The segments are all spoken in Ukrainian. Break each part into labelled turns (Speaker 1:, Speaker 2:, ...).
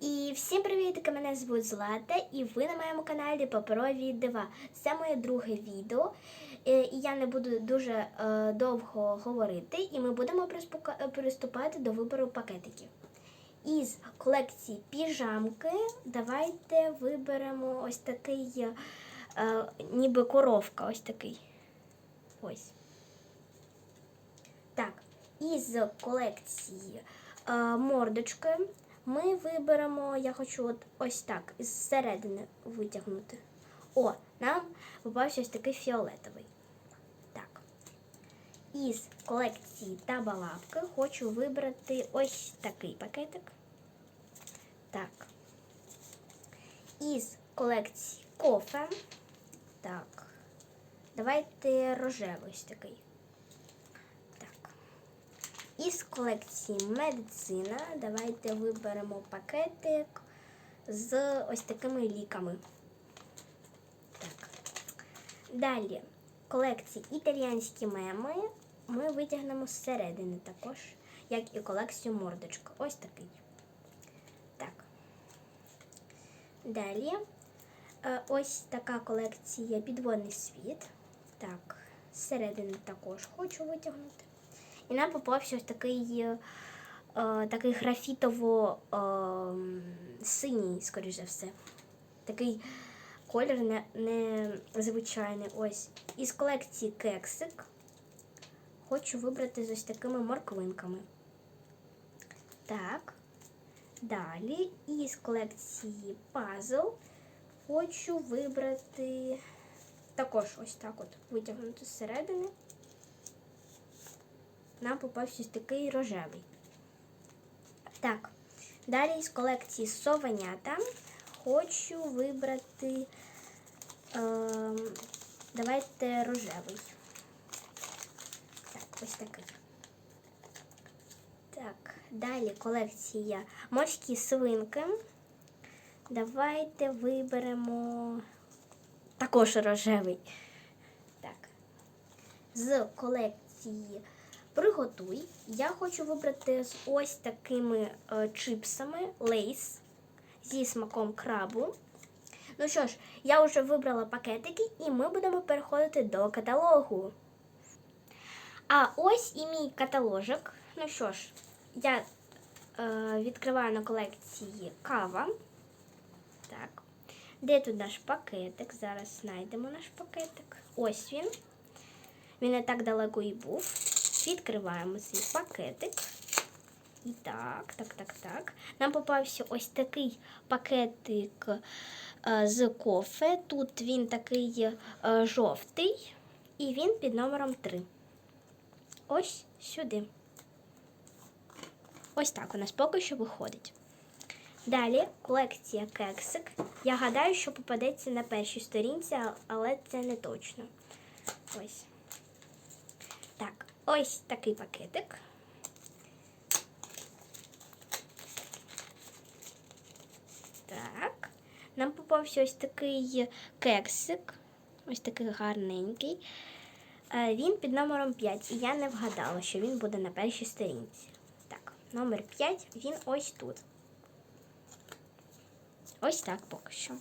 Speaker 1: І всім привіт! Мене звуть Злата, і ви на моєму каналі Паперові Дива. Це моє друге відео. Е, І я не буду дуже е, довго говорити, і ми будемо е, приступати до вибору пакетиків. Із колекції піжамки давайте виберемо ось такий, е, ніби коровка, ось такий. Ось. Так, із колекції е, мордочки ми виберемо, я хочу от ось так, із середини витягнути. О, нам попався ось такий фіолетовий. Так. Із колекції табалавки хочу вибрати ось такий пакетик. Так. Із колекції кофе. Так. Давайте рожевий ось такий. Із колекції медицина давайте виберемо пакетик з ось такими ліками. Так. Далі колекції італіянські меми ми витягнемо зсередини також, як і колекцію мордочка. Ось такий. Так. Далі е, ось така колекція підводний світ. Так, зсередини також хочу витягнути. І нам попався ось такий, е, е, такий графітово е, скоріш за все. Такий колір не, незвичайний. Ось. Із колекції кексик хочу вибрати з ось такими морквинками. Так. Далі із колекції пазл хочу вибрати також ось так от витягнути зсередини нам попався такий рожевий. Так, далі з колекції совенята хочу вибрати. Е, давайте рожевий. Так, ось такий. Так, далі колекція морські свинки. Давайте виберемо також рожевий. Так. З колекції Приготуй. Я хочу вибрати з ось такими е, чипсами лейс зі смаком крабу. Ну що ж, я вже вибрала пакетики, і ми будемо переходити до каталогу. А ось і мій каталожок. Ну що ж, я е, відкриваю на колекції кава. Так. Де тут наш пакетик? Зараз знайдемо наш пакетик. Ось він. Він не так далеко і був. Відкриваємо свій пакетик. І так, так, так, так. Нам попався ось такий пакетик е, з кофе. Тут він такий е, жовтий, і він під номером 3. Ось сюди. Ось так у нас поки що виходить. Далі колекція кексик. Я гадаю, що попадеться на першій сторінці, але це не точно. Ось. Ось такий пакетик. Так. Нам попався ось такий кексик. Ось такий гарненький. Е, Він під номером 5. І я не вгадала, що він буде на першій сторінці. Так, номер 5, він ось тут. Ось так поки що.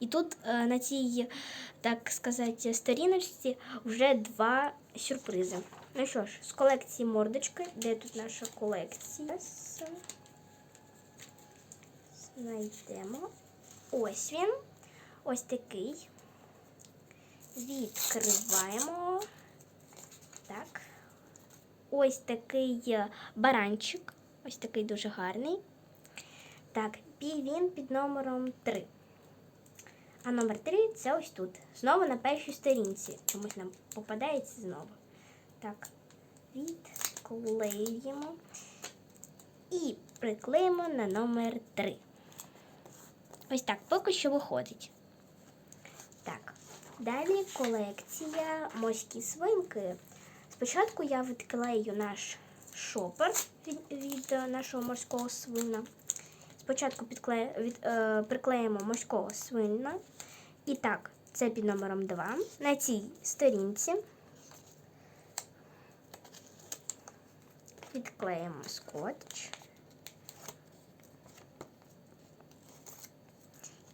Speaker 1: І тут е, на цій, так сказати, сторіночці вже два сюрпризи. Ну що ж, з колекції мордочки, де тут наша колекція? Знайдемо. Ось він. Ось такий. Відкриваємо. Так. Ось такий е, баранчик. Ось такий дуже гарний. Так, він під номером 3. А номер 3 це ось тут. Знову на першій сторінці. Чомусь нам попадається знову. Так, відклеюємо і приклеїмо на номер 3. Ось так, поки що виходить. Так, далі колекція морські свинки. Спочатку я відклею наш шопер від, від е, нашого морського свина. Спочатку підкле... від, е, приклеїмо морського свина. І так, це під номером 2. На цій сторінці відклеїмо скотч.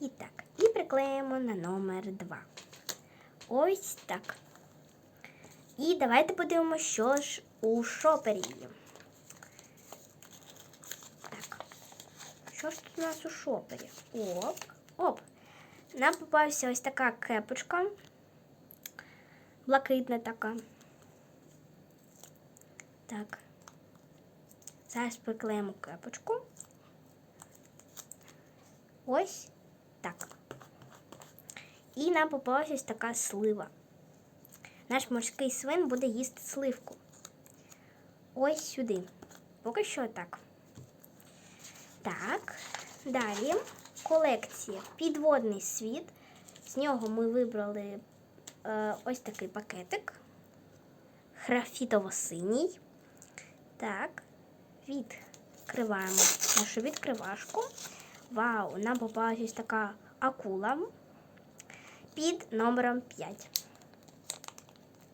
Speaker 1: І так, і приклеїмо на номер 2. Ось так. І давайте подивимося, що ж у шопері. Так. Що ж тут у нас у шопері? Оп, оп. Нам попався ось така кепочка. Блакитна така. Так. Зараз приклеїмо кепочку. Ось так. І нам попалася ось така слива. Наш морський свин буде їсти сливку. Ось сюди. Поки що так. Так, далі колекція Підводний світ. З нього ми вибрали е, ось такий пакетик. Графітово-синій. Так, відкриваємо нашу відкривашку. Вау, нам попалась ось така акула під номером 5.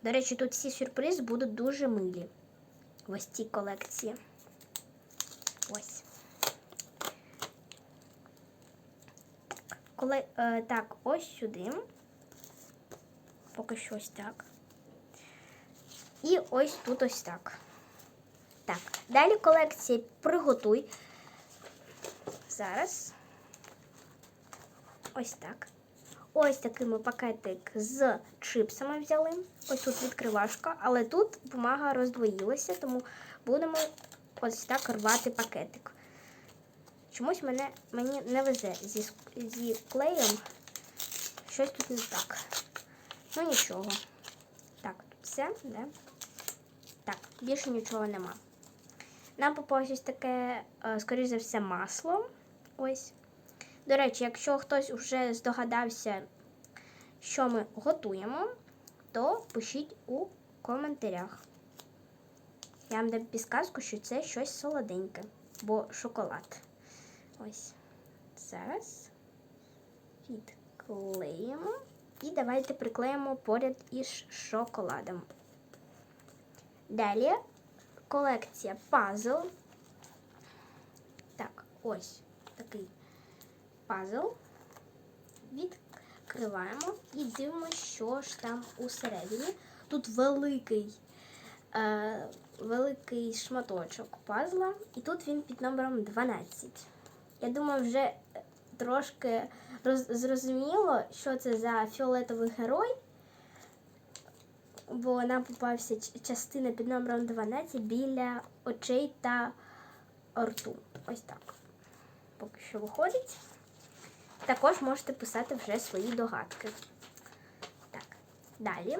Speaker 1: До речі, тут всі сюрпризи будуть дуже милі в ось цій колекції. Ось. Коли, е, так, ось сюди. Поки що ось так. І ось тут ось так. Так, далі колекція приготуй. Зараз. Ось так. Ось такий ми пакетик з чипсами взяли. Ось тут відкривашка, але тут бумага роздвоїлася, тому будемо ось так рвати пакетик. Чомусь мене, мені не везе зі, зі клеєм. Щось тут не так. Ну нічого. Так, тут все, да? Так, більше нічого нема. Нам попалось ось таке, е, скоріш за все, масло. Ось. До речі, якщо хтось вже здогадався, що ми готуємо, то пишіть у коментарях. Я вам дам підсказку, що це щось солоденьке, бо шоколад. Ось. Зараз відклеїмо. І давайте приклеїмо поряд із шоколадом. Далі колекція пазл. Так, ось такий пазл. Відкриваємо і дивимося, що ж там усередині. Тут великий, е, великий шматочок пазла, і тут він під номером 12. Я думаю, вже трошки роз- зрозуміло, що це за фіолетовий герой, бо нам попався частина під номером 12 біля очей та рту. Ось так. Поки що виходить. Також можете писати вже свої догадки. Так, далі.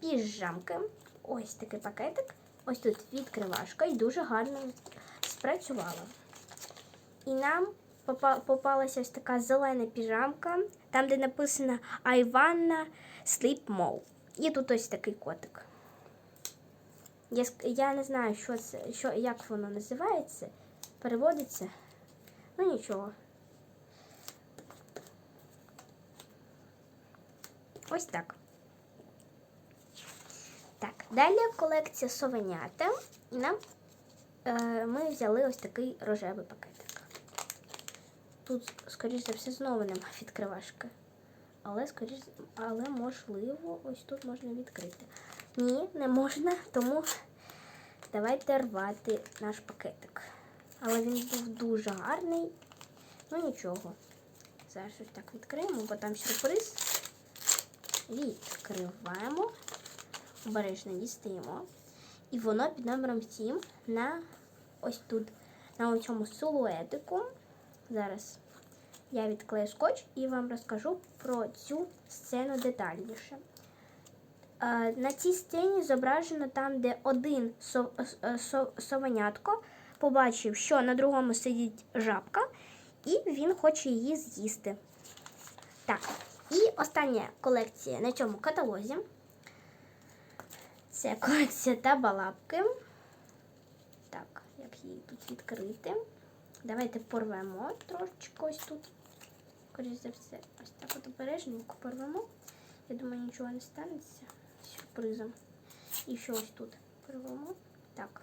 Speaker 1: Піжамки. Ось такий пакетик. Ось тут відкривашка і дуже гарно спрацювала. І нам попалася ось така зелена піжамка, там, де написано Айванна Sleep Mall. І тут ось такий котик. Я, я не знаю, що це, що, як воно називається. Переводиться. Ну нічого. Ось так. Так, далі колекція совенята. І нам е, ми взяли ось такий рожевий пакетик. Тут, скоріш за все, знову нема відкривашки. Але, скоріш, але можливо, ось тут можна відкрити. Ні, не можна, тому давайте рвати наш пакетик. Але він був дуже гарний. Ну нічого. Зараз ось так відкриємо, бо там сюрприз. Відкриваємо. Обережно дістаємо. І воно під номером 7 на ось тут, на цьому силуетику. Зараз я відклею скотч і вам розкажу про цю сцену детальніше. Е, На цій сцені зображено там, де один е, сов- совенятко побачив, що на другому сидить жабка, і він хоче її з'їсти. Так, і остання колекція на цьому каталозі. Це колекція табалапки. Так, як її тут відкрити. Давайте порвемо трошечки ось тут. Скоріше за все, ось так от обережненько порвемо. Я думаю, нічого не станеться сюрпризом. І що ось тут порвемо. Так.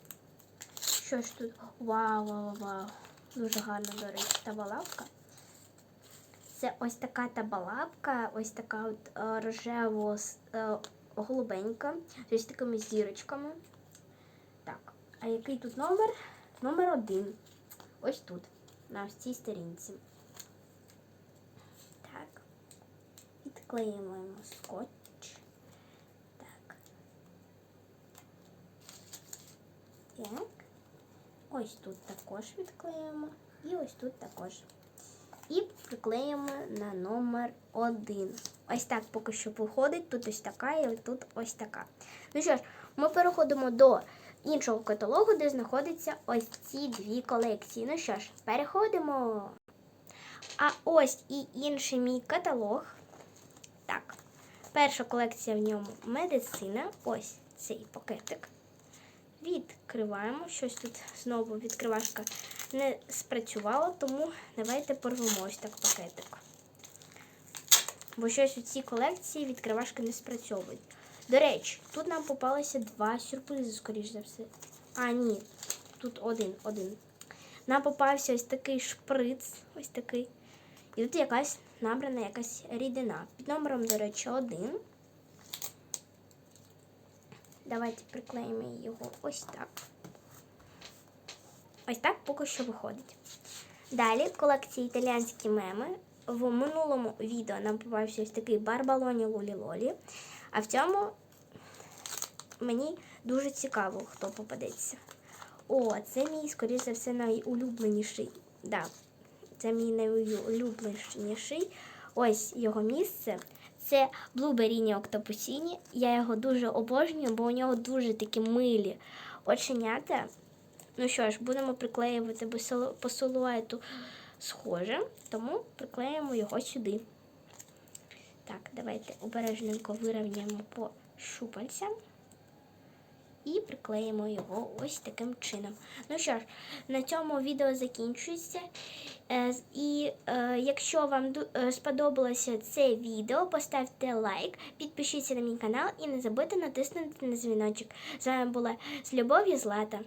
Speaker 1: Що ж тут? Вау, вау, вау. Дуже гарно, до речі, табалапка. Це ось така табалапка, ось така от е, рожево е, голубенька, з ось такими зірочками. Так, а який тут номер? Номер один. Ось тут, на цій сторінці. Так. Відклеїмо скотч. Так. Так. Ось тут також відклеїмо. І ось тут також. І приклеїмо на номер один. Ось так поки що виходить. Тут ось така і тут ось така. Ну що ж, ми переходимо до іншого каталогу, де знаходяться ось ці дві колекції. Ну що ж, переходимо. А ось і інший мій каталог. Так, перша колекція в ньому медицина. Ось цей пакетик. Відкриваємо. Щось тут знову відкривашка не спрацювала, тому давайте порвемо ось так пакетик. Бо щось у цій колекції відкривашки не спрацьовують. До речі, тут нам попалося два сюрпризи, скоріш за все. А, ні, тут один, один. Нам попався ось такий шприц, ось такий. І тут якась набрана якась рідина. Під номером, до речі, один. Давайте приклеїмо його ось так. Ось так поки що виходить. Далі колекція італіянські меми. В минулому відео нам попався ось такий барбалоні Лулі Лолі. А в цьому мені дуже цікаво, хто попадеться. О, це мій, скоріше за все, найулюбленіший. Да, це мій найулюбленіший. Ось його місце. Це Блуберіні Октопусіні. Я його дуже обожнюю, бо у нього дуже такі милі оченята. Ну що ж, будемо приклеювати бо по силуету схоже, тому приклеїмо його сюди. Так, давайте обережненько вирівняємо по щупальцям і приклеїмо його ось таким чином. Ну що ж, на цьому відео закінчується. Е, І е, якщо вам е, сподобалося це відео, поставте лайк, підпишіться на мій канал і не забудьте натиснути на дзвіночок. З вами була з любов'ю Злата.